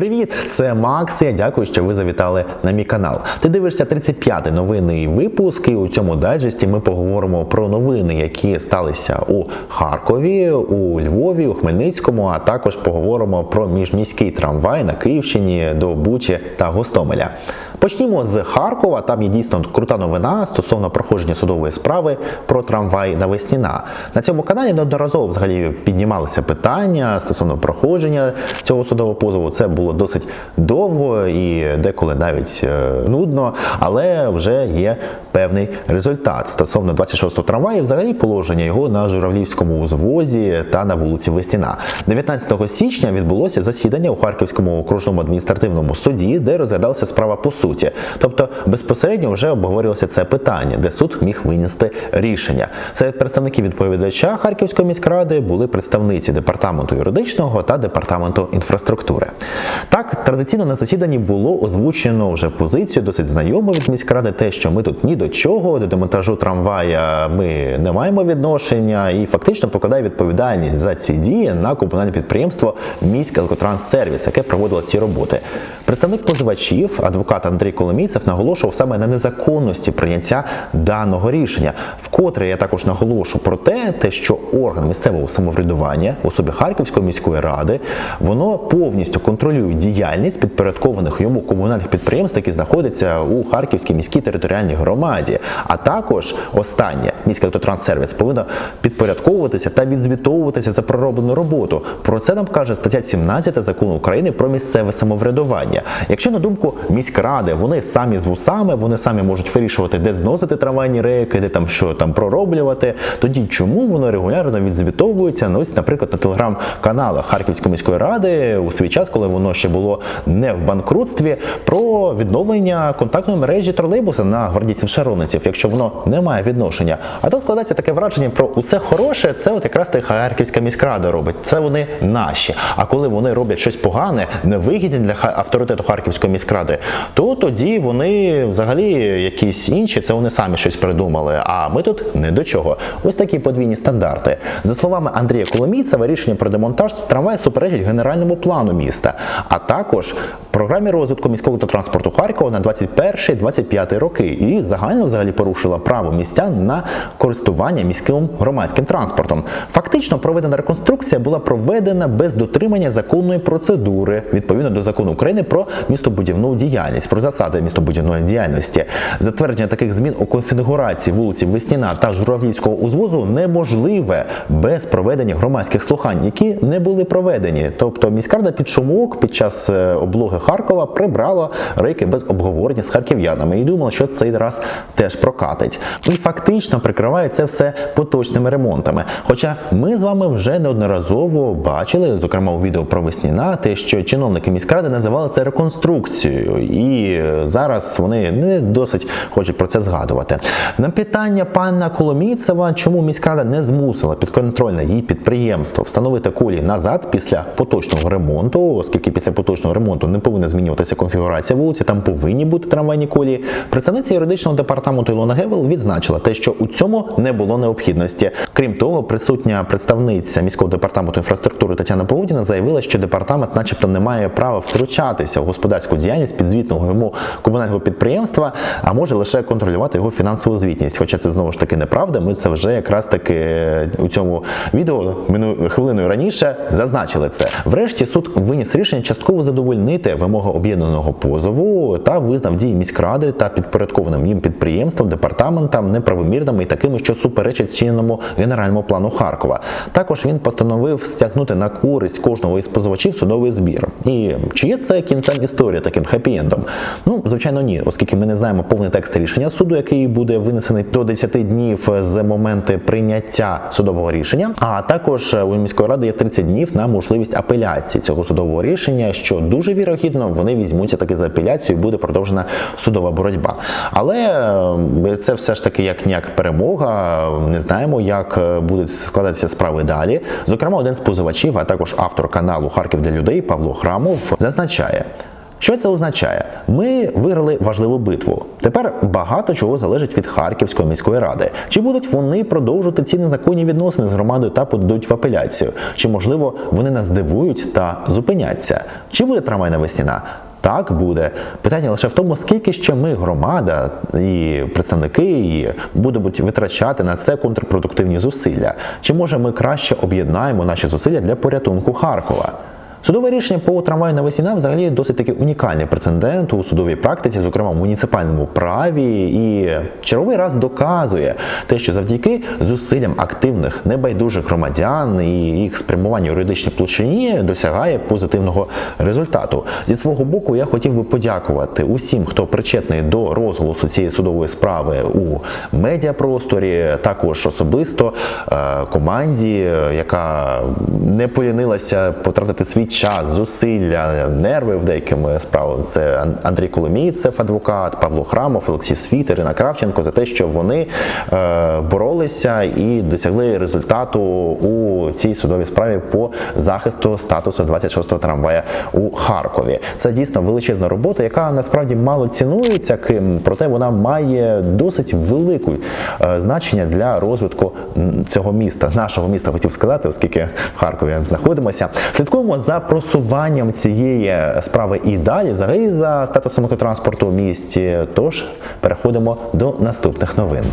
Привіт, це Макс. Я дякую, що ви завітали на мій канал. Ти дивишся 35-й новинний випуск. І у цьому дайджесті ми поговоримо про новини, які сталися у Харкові, у Львові, у Хмельницькому. А також поговоримо про міжміський трамвай на Київщині до Бучі та Гостомеля. Почнімо з Харкова. Там є дійсно крута новина стосовно проходження судової справи про трамвай на Весніна. На цьому каналі неодноразово взагалі піднімалися питання стосовно проходження цього судового позову. Це було досить довго і деколи навіть е, нудно, але вже є певний результат стосовно 26-го трамваю. Взагалі положення його на журавлівському узвозі та на вулиці Весніна. 19 січня відбулося засідання у Харківському окружному адміністративному суді, де розглядалася справа по суті. Тобто безпосередньо вже обговорювалося це питання, де суд міг винести рішення. Це представники відповідача Харківської міськради були представниці департаменту юридичного та департаменту інфраструктури. Так, традиційно на засіданні було озвучено вже позицію досить знайому від міськради, те, що ми тут ні до чого, до демонтажу трамвая ми не маємо відношення, і фактично покладає відповідальність за ці дії на комунальне підприємство Міськ електротранссервіс, яке проводило ці роботи. Представник позивачів, адвокат Андрій Коломійцев, наголошував саме на незаконності прийняття даного рішення. Вкотре я також наголошу про те, те, що орган місцевого самоврядування особі Харківської міської ради воно повністю контролює діяльність підпорядкованих йому комунальних підприємств, які знаходяться у Харківській міській територіальній громаді. А також останнє міський електротранссервіс повинно підпорядковуватися та відзвітовуватися за пророблену роботу. Про це нам каже стаття 17 закону України про місцеве самоврядування. Якщо на думку міськради вони самі з вусами, вони самі можуть вирішувати, де зносити трамвайні рейки, де там що там пророблювати, тоді чому воно регулярно відзвітовується? Ну, ось, наприклад, на телеграм-каналах Харківської міської ради у свій час, коли воно ще було не в банкрутстві, про відновлення контактної мережі тролейбуса на гвардійців шарониців, якщо воно не має відношення. А то складається таке враження про усе хороше, це от якраз та Харківська міськрада робить. Це вони наші. А коли вони роблять щось погане, невигідне для авторитету Харківської міськради, то тоді вони взагалі якісь інші, це вони самі щось придумали. А ми тут не до чого. Ось такі подвійні стандарти. За словами Андрія Коломійцева, рішення про демонтаж трамваю суперечить генеральному плану міста, а також програмі розвитку міського автотранспорту Харкова на 21-25 роки і загально взагалі порушила право містян на користування міським громадським транспортом. Фактично проведена реконструкція була проведена без дотримання законної процедури відповідно до закону України про містобудівну діяльність, засади містобудівної діяльності. Затвердження таких змін у конфігурації вулиці Весніна та Журавлівського узвозу неможливе без проведення громадських слухань, які не були проведені. Тобто міськрада під шумок під час е, облоги Харкова прибрала рейки без обговорення з харків'янами і думала, що цей раз теж прокатить. І фактично прикриває це все поточними ремонтами. Хоча ми з вами вже неодноразово бачили, зокрема у відео про Весніна, те, що чиновники міськради називали це реконструкцією, і е, зараз вони не досить хочуть про це згадувати. На питання пана Коломійцева, чому міськрада не змусила підконтрольне її підприємство встановити колії назад після поточного ремонту, оскільки після поточного ремонту не повинна змінюватися конфігурація вулиці, там повинні бути трамвайні колії. Представниця юридичного департаменту Ілона Гевел відзначила те, що у цьому не було необхідності. Крім того, присутня представниця міського департаменту інфраструктури Тетяна Погодіна заявила, що департамент, начебто, не має права втручатися у господарську діяльність підзвітного йому комунального підприємства, а може лише контролювати його фінансову звітність. Хоча це знову ж таки неправда. Ми це вже якраз таки е, у цьому відео хвилиною раніше зазначили це. Врешті суд виніс рішення частково задовольнити вимоги об'єднаного позову та визнав дії міськради та підпорядкованим їм підприємствам, департаментам неправомірними і такими, що суперечать чинному генеральному плану Харкова. Також він постановив стягнути на користь кожного із позивачів судовий збір. І чи є це кінцем історії таким хеппі-ендом? Ну, звичайно, ні, оскільки ми не знаємо повний текст рішення суду, який буде винесений до 10 днів з моменту прийняття судового рішення. А також у міської ради є 30 днів на можливість апеляції цього судового рішення, що дуже вірогідно вони візьмуться таки за апеляцію і буде продовжена судова боротьба. Але е, це все ж таки як ніяк перемога. Не знаємо, як е, будуть складатися справи далі. Зокрема, один з позивачів, а також автор каналу Харків для людей Павло Храмов зазначає. Що це означає? Ми виграли важливу битву. Тепер багато чого залежить від Харківської міської ради. Чи будуть вони продовжувати ці незаконні відносини з громадою та подадуть в апеляцію? Чи можливо вони нас здивують та зупиняться? Чи буде трамвайна весняна? Так буде. Питання лише в тому, скільки ще ми, громада і представники її, будемо витрачати на це контрпродуктивні зусилля. Чи може ми краще об'єднаємо наші зусилля для порятунку Харкова? Судове рішення по трамваю весіна взагалі досить таки унікальний прецедент у судовій практиці, зокрема в муніципальному праві, і черговий раз доказує те, що завдяки зусиллям активних небайдужих громадян і їх спрямування юридичній площині досягає позитивного результату. Зі свого боку, я хотів би подякувати усім, хто причетний до розголосу цієї судової справи у медіапросторі, також особисто е, команді, е, яка не полінилася потратити свій час, зусилля, нерви в деякими справами. Це Андрій Коломійцев, адвокат, Павло Храмов, Олексій Світ, Ірина Кравченко за те, що вони е, боролися і досягли результату у цій судовій справі по захисту статусу 26-го трамвая у Харкові. Це дійсно величезна робота, яка насправді мало цінується ким, проте вона має досить велике е, значення для розвитку цього міста, нашого міста, хотів сказати, оскільки в Харкові знаходимося. Слідкуємо за просуванням цієї справи і далі, взагалі за статусом екотранспорту в місті. Тож переходимо до наступних новин.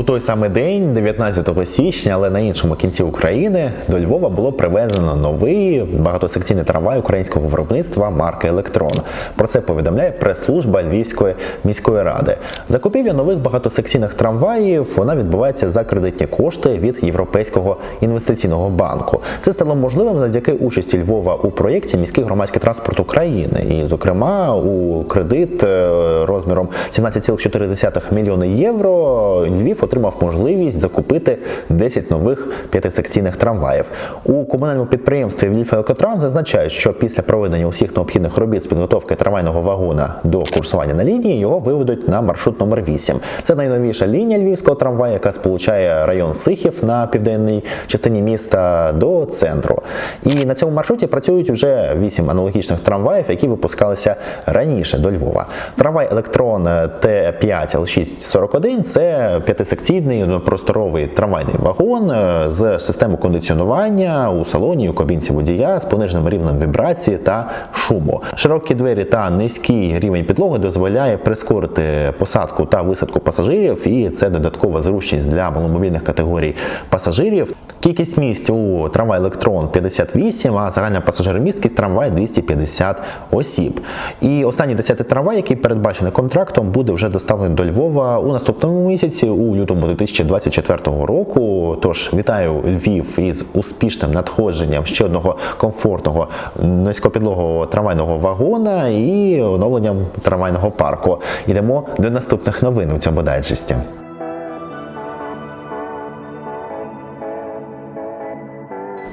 У той самий день, 19 січня, але на іншому кінці України, до Львова було привезено новий багатосекційний трамвай українського виробництва марки Електрон. Про це повідомляє прес-служба Львівської міської ради. Закупівля нових багатосекційних трамваїв вона відбувається за кредитні кошти від Європейського інвестиційного банку. Це стало можливим завдяки участі Львова у проєкті міський громадський транспорт України, і, зокрема, у кредит е, розміром 17,4 мільйони євро Львів отримав можливість закупити 10 нових п'ятисекційних трамваїв. У комунальному підприємстві «Львів-Електотранс» зазначають, що після проведення усіх необхідних робіт з підготовки трамвайного вагона до курсування на лінії його виведуть на маршрут номер 8. Це найновіша лінія львівського трамваю, яка сполучає район Сихів на південній частині міста до центру. І на цьому маршруті працюють вже 8 аналогічних трамваїв, які випускалися раніше до Львова. Трамвай Електрон Т5 Л641 це п'ятисекційний просторовий трамвайний вагон е, з системою кондиціонування у салоні, у кабінці водія з пониженим рівнем вібрації та шуму. Широкі двері та низький рівень підлоги дозволяє прискорити посадку та висадку пасажирів, і це додаткова зручність для маломобільних категорій пасажирів. Кількість місць у трамвай Електрон 58, а загальна пасажиромісткість трамвай 250 осіб. І останній 10-й трамвай, який передбачений контрактом, буде вже доставлений до Львова у наступному місяці, у лютому 2024 року. Тож вітаю Львів із успішним надходженням ще одного комфортного низькопідлогового трамвайного вагона і оновленням трамвайного парку. Йдемо до наступних новин у цьому дайджесті.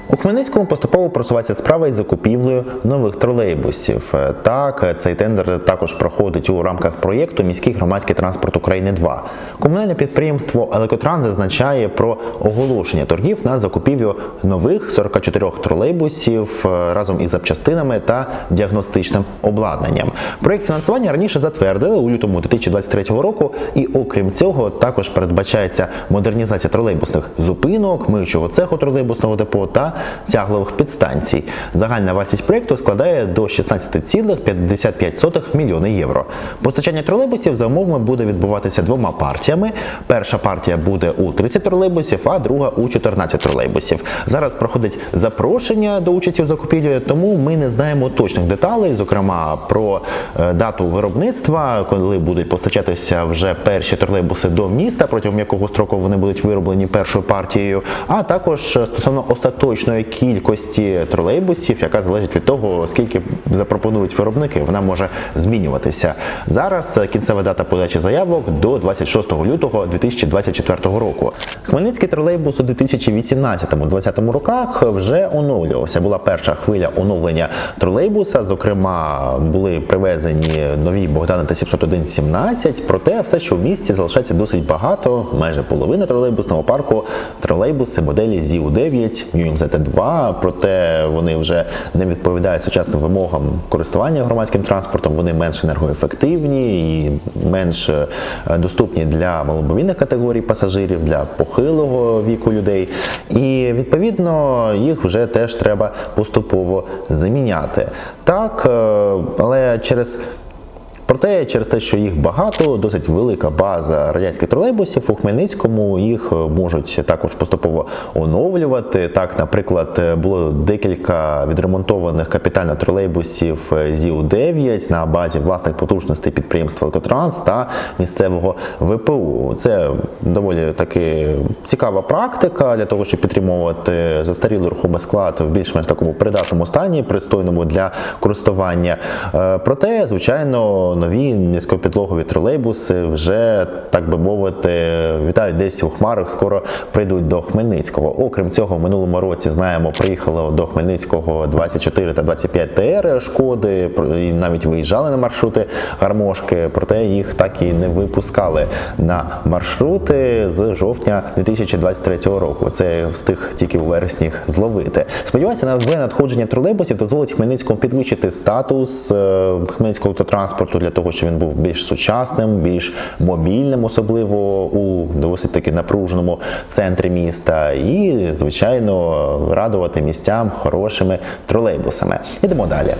У Хмельницькому поступово просувається справа із закупівлею нових тролейбусів. Е, Так, цей тендер також проходить у рамках проєкту Міський громадський транспорт України 2 Комунальне підприємство Елекотранс зазначає про оголошення торгів на закупівлю нових 44 тролейбусів е, разом із запчастинами та діагностичним обладнанням. Проєкт фінансування раніше затвердили у лютому 2023 року, і окрім цього, також передбачається модернізація тролейбусних зупинок, миючого цеху тролейбусного депо та тяглових підстанцій. Загальна вартість проєкту складає до 16,55 мільйони євро. Постачання тролейбусів за умовами буде відбуватися двома партіями. Перша партія буде у 30 тролейбусів, а друга у 14 тролейбусів. Зараз проходить запрошення до участі у закупівлі, тому ми не знаємо точних деталей, зокрема про е, дату виробництва, коли будуть постачатися вже перші тролейбуси до міста, протягом якого строку вони будуть вироблені першою партією, а також е, стосовно остаточної точної кількості тролейбусів, яка залежить від того, скільки запропонують виробники, вона може змінюватися. Зараз кінцева дата подачі заявок до 26 лютого 2024 року. Хмельницький тролейбус у 2018-2020 роках вже оновлювався. Була перша хвиля оновлення тролейбуса. Зокрема, були привезені нові Богдани та 701-17, Проте все, що в місті залишається досить багато, майже половина тролейбусного парку тролейбуси моделі ЗІУ-9, МЗТ-2, проте вони вже не відповідають сучасним вимогам користування громадським транспортом. Вони менш енергоефективні і менш е, доступні для маломобільних категорій пасажирів, для похилого віку людей. І відповідно їх вже теж треба поступово заміняти. Так, е, але через Проте через те, що їх багато, досить велика база радянських тролейбусів у Хмельницькому їх е, можуть також поступово оновлювати. Так, наприклад, е, було декілька відремонтованих капітально тролейбусів е, ЗІУ-9 на базі власних потужностей підприємства «Електротранс» та місцевого ВПУ. Це доволі таки цікава практика для того, щоб підтримувати застарілий рухомий склад в більш-менш такому придатному стані, пристойному для користування. Проте, звичайно, нові низькопідлогові тролейбуси вже, так би мовити, вітають десь у хмарах, скоро прийдуть до Хмельницького. Окрім цього, в минулому році знаємо, приїхало до Хмельницького 24 та 25 ТР шкоди, і навіть виїжджали на маршрути гармошки, проте їх так і не випускали на маршрути з жовтня 2023 року. Це встиг тільки у вересні зловити. Сподіваюся, на надходження тролейбусів дозволить Хмельницькому підвищити статус е, Хмельницького автотранспорту для того, щоб він був більш сучасним, більш мобільним, особливо у досить таки напруженому центрі міста, і звичайно радувати містям хорошими тролейбусами. Ідемо далі.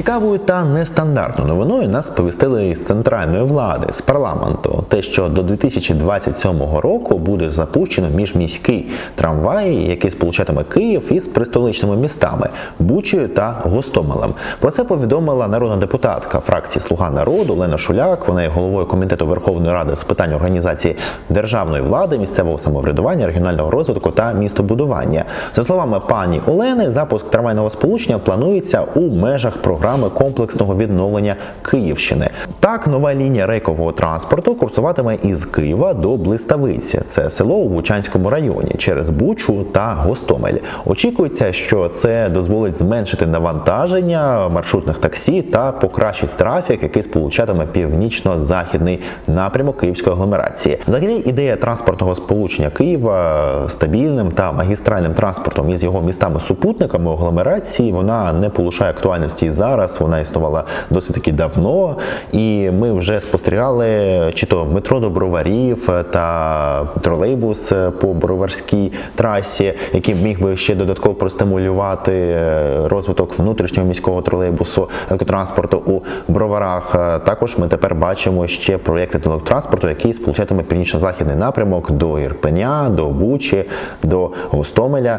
Цікавою та нестандартною новиною нас сповістили із центральної влади з парламенту. Те, що до 2027 року буде запущено міжміський трамвай, який сполучатиме Київ із пристоличними містами Бучею та Гостомелем. Про це повідомила народна депутатка фракції Слуга народу Лена Шуляк. Вона є головою комітету Верховної Ради з питань організації державної влади, місцевого самоврядування, регіонального розвитку та містобудування. За словами пані Олени, запуск трамвайного сполучення планується у межах програми комплексного відновлення Київщини. Так, нова лінія рейкового транспорту курсуватиме із Києва до Блиставиці. Це село у Бучанському районі через Бучу та Гостомель. Очікується, що це дозволить зменшити навантаження маршрутних таксі та покращить трафік, який сполучатиме північно-західний напрямок Київської агломерації. Взагалі, ідея транспортного сполучення Києва стабільним та магістральним транспортом із його містами-супутниками агломерації вона не полишає актуальності і зараз. Вона існувала досить таки давно, і ми вже спостерігали чи то метро до броварів та тролейбус по броварській трасі, який міг би ще додатково простимулювати розвиток внутрішнього міського тролейбусу електротранспорту у броварах. Також ми тепер бачимо ще проєкти електротранспорту, який сполучатиме північно-західний напрямок до Ірпеня, до Бучі, до Гостомеля.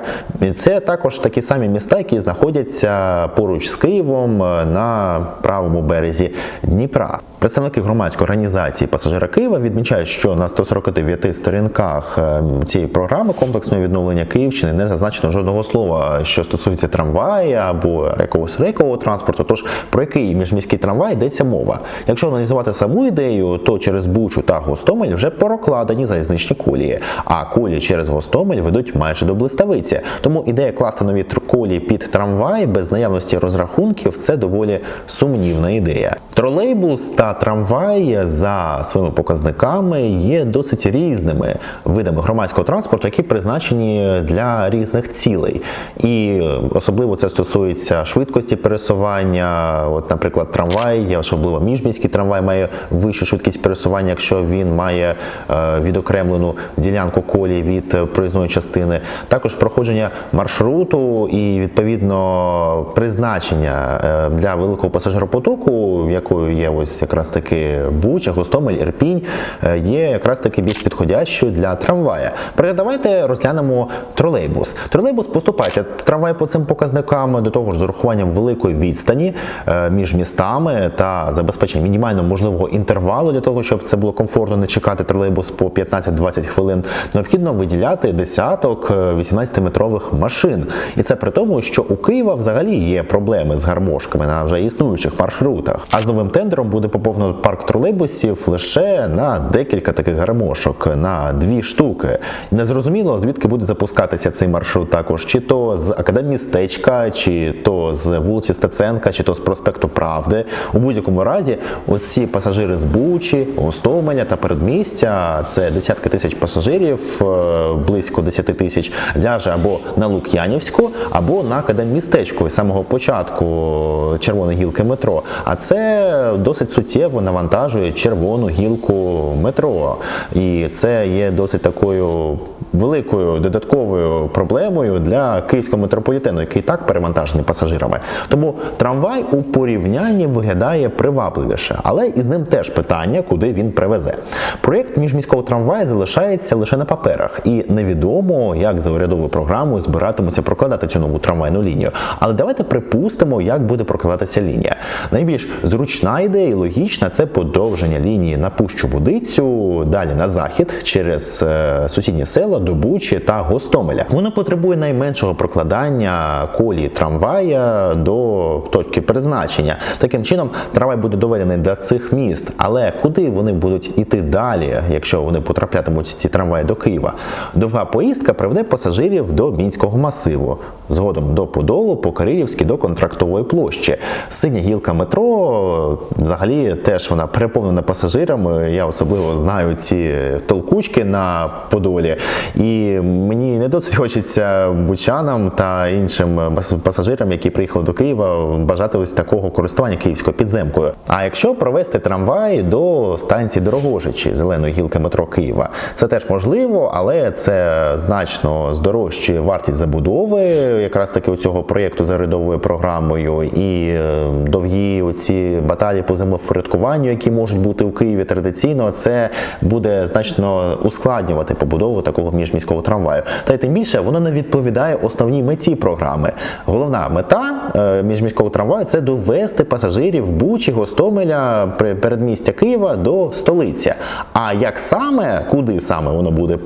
Це також такі самі міста, які знаходяться поруч з Києвом на правому березі Дніпра. Представники громадської організації пасажира Києва відмічають, що на 149 сторінках е, цієї програми комплексного відновлення Київщини не зазначено жодного слова, що стосується трамвая або якогось рейкового транспорту. Тож про який міжміський трамвай йдеться мова. Якщо аналізувати саму ідею, то через Бучу та Гостомель вже прокладені залізничні колії, а колії через Гостомель ведуть майже до Блиставиці. Тому ідея класти нові колії під трамвай без наявності розрахунків це доволі сумнівна ідея. Тролейбус та трамвай за своїми показниками є досить різними видами громадського транспорту, які призначені для різних цілей. І особливо це стосується швидкості пересування. От, наприклад, трамвай, особливо міжміський трамвай, має вищу швидкість пересування, якщо він має е, відокремлену ділянку колії від проїзної частини. Також проходження маршруту і відповідно призначення е, для великого пасажиропотоку, якою є ось якраз якраз таки Буча, Гостомель, Ірпінь е, є якраз таки більш підходящою для трамвая. Давайте розглянемо тролейбус. Тролейбус поступається трамвай по цим показникам до того ж з урахуванням великої відстані е, між містами та забезпечення мінімально можливого інтервалу для того, щоб це було комфортно не чекати тролейбус по 15-20 хвилин. Необхідно виділяти десяток 18-метрових машин. І це при тому, що у Києва взагалі є проблеми з гармошками на вже існуючих маршрутах. А з новим тендером буде поповнено парк тролейбусів лише на декілька таких гармошок, на дві штуки. Незрозуміло, звідки буде запускатися цей маршрут також, чи то з академмістечка, чи то з вулиці Стеценка, чи то з проспекту Правди. У будь-якому разі, оці пасажири з Бучі, Гостомеля та передмістя це десятки тисяч пасажирів, е, близько 10 тисяч ляже або на Лук'янівську, або на академмістечку з самого початку червоної гілки метро. А це досить суттєво навантажує червону гілку метро. І це є досить такою великою додатковою проблемою для київського метрополітену, який так перевантажений пасажирами. Тому трамвай у порівнянні виглядає привабливіше, але і з ним теж питання, куди він привезе. Проєкт міжміського трамваю залишається лише на паперах, і невідомо, як за урядовою програмою збиратимуться прокладати цю нову трамвайну лінію. Але давайте припустимо, як буде прокладатися лінія. Найбільш зручна ідея і логічна це подовження лінії на пущу Будицю, далі на захід через е, сусідні села до Бучі та Гостомеля. Воно потребує найменшого прокладання колії трамвая до точки призначення. Таким чином, трамвай буде доведений до цих міст. Але куди вони будуть іти далі, якщо вони потраплятимуть ці трамваї до Києва? Довга поїздка приведе пасажирів до мінського масиву, згодом до Подолу, по Кирилівській до контрактової площі. Синя гілка метро взагалі теж вона переповнена пасажирами. Я особливо знаю ці толкучки на Подолі. І мені не досить хочеться бучанам та іншим пасажирам, які приїхали до Києва, бажати ось такого користування київською підземкою. А якщо провести трамвай до станції Дорогожичі зеленої гілки метро Києва, це теж можливо, але це значно здорожчує вартість забудови, якраз таки у цього проєкту за урядовою програмою, і е, довгі оці баталії по землевпорядкуванню, які можуть бути у Києві традиційно, це буде значно ускладнювати побудову такого міжміського трамваю. Та й тим більше воно не відповідає основній меті програми. Головна мета е, міжміського трамваю це довести пасажирів Бучі, Гостомеля, при- передмістя Києва до столиці. А як саме, куди саме воно буде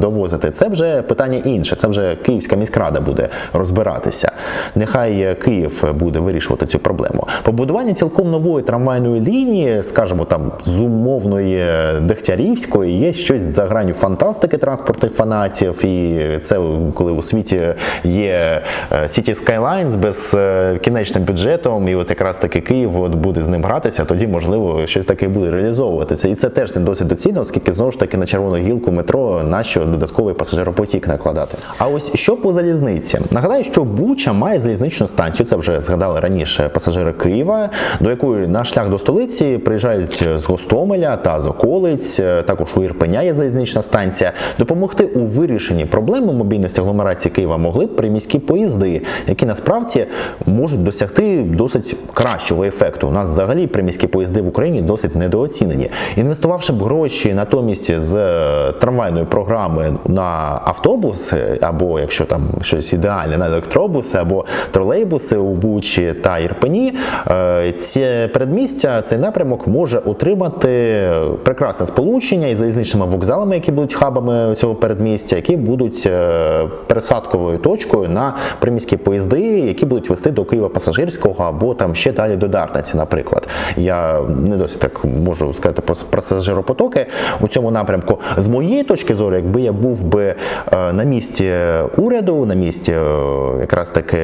довозити, це вже питання інше. Це вже Київська міськрада буде розбиратися. Нехай е, Київ буде вирішувати цю проблему. Побудування цілком нової трамвайної лінії, скажімо, там з умовної Дегтярівської, є щось за гранню фантастики транспортних фанатів. І це коли у світі є е, City Skylines без е, кінечним бюджетом, і от якраз таки Київ от буде з ним гратися, тоді можливо щось таке буде реалізовуватися. І це теж не досить доцільно, оскільки знову ж таки на червону гілку метро нащо додатковий пасажиропотік накладати. А ось що по залізниці? Нагадаю, що Буча має залізничну станцію. Це вже згадали раніше пасажири Києва, до якої на шлях до столиці приїжджають з Гостомеля та з околиць. Також у Ірпеня є залізнична станція. Допомогти у вирішенні проблеми мобільності агломерації Києва могли б приміські поїзди, які насправді можуть досягти досить кращого ефекту. У нас взагалі приміські поїзди в Україні досить недооцінені. Інвестувавши б гроші натомість з е, трамвайної програми на автобус, е, або якщо там щось ідеальне на електробуси або тролейбуси у Бучі та Ірпені, е, ці передмістя цей напрямок може отримати прекрасне сполучення із залізничними вокзалами, які будуть хабами цього передмістя, які будуть е, пересадковою точкою на приміські поїзди, які будуть вести до Києва пасажирського або там ще далі до Дарниці, наприклад. Я не досить так можу сказати про пасажиропотоки у цьому напрямку. З моєї точки зору, якби я був би е, на місці уряду, на місці е, якраз таки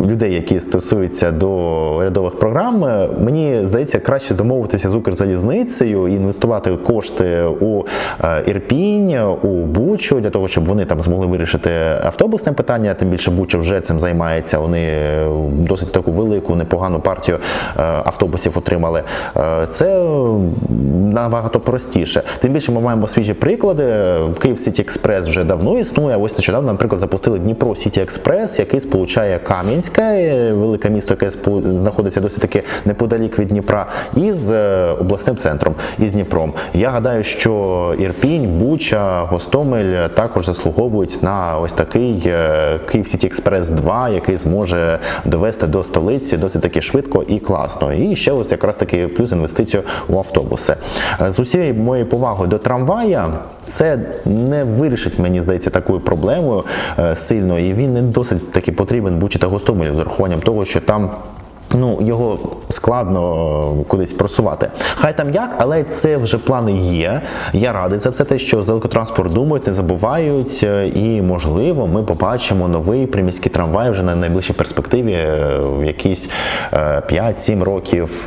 людей, які стосуються до урядових програм, мені здається краще домовитися з Укрзалізницею і інвестувати кошти у Ірпінь, у Бучу для того, щоб вони там змогли вирішити автобусне питання. Тим більше Буча вже цим займається. Вони е, досить таку велику, непогану партію е, автобусів отримали. Е, Це набагато простіше. Тим більше ми маємо свіжі приклади. Київ Сіті Експрес вже давно існує. Ось нещодавно, наприклад, запустили Дніпро Сіті Експрес, який сполучає Кам'янське, велике місто, яке знаходиться досить таки неподалік від Дніпра, із обласним центром, із Дніпром. Я гадаю, що Ірпінь, Буча, Гостомель також заслуговують на ось такий е, Київ Сіті Експрес 2, який зможе довести до столиці досить таки швидко і класно. І ще ось якраз таки плюс інвестицію у автобуси. Е, З усією моєю повагою до трамвая. Це не вирішить, мені здається, такою проблемою е, сильно, і він не досить таки потрібен Бучі та з урахуванням того, що там. Ну, його складно е, кудись просувати. Хай там як, але це вже плани є. Я радий за це те, що за думають, не забувають. е, І можливо, ми побачимо новий приміський трамвай вже на найближчій перспективі, е, в якісь е, 5-7 років,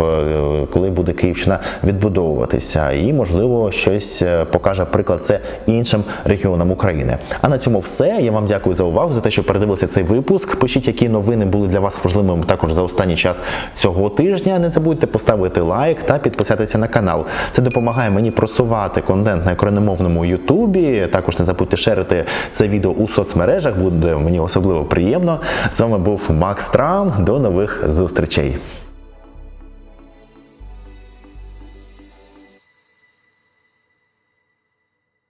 коли буде Київщина відбудовуватися. І можливо, щось покаже приклад це іншим регіонам України. А на цьому все. Я вам дякую за увагу, за те, що передивилися цей випуск. Пишіть, які новини були для вас важливими також за останній час цього тижня. Не забудьте поставити лайк та підписатися на канал. Це допомагає мені просувати контент на україномовному Ютубі. Також не забудьте шерити це відео у соцмережах. Буде мені особливо приємно. З вами був Макс Трам. До нових зустрічей.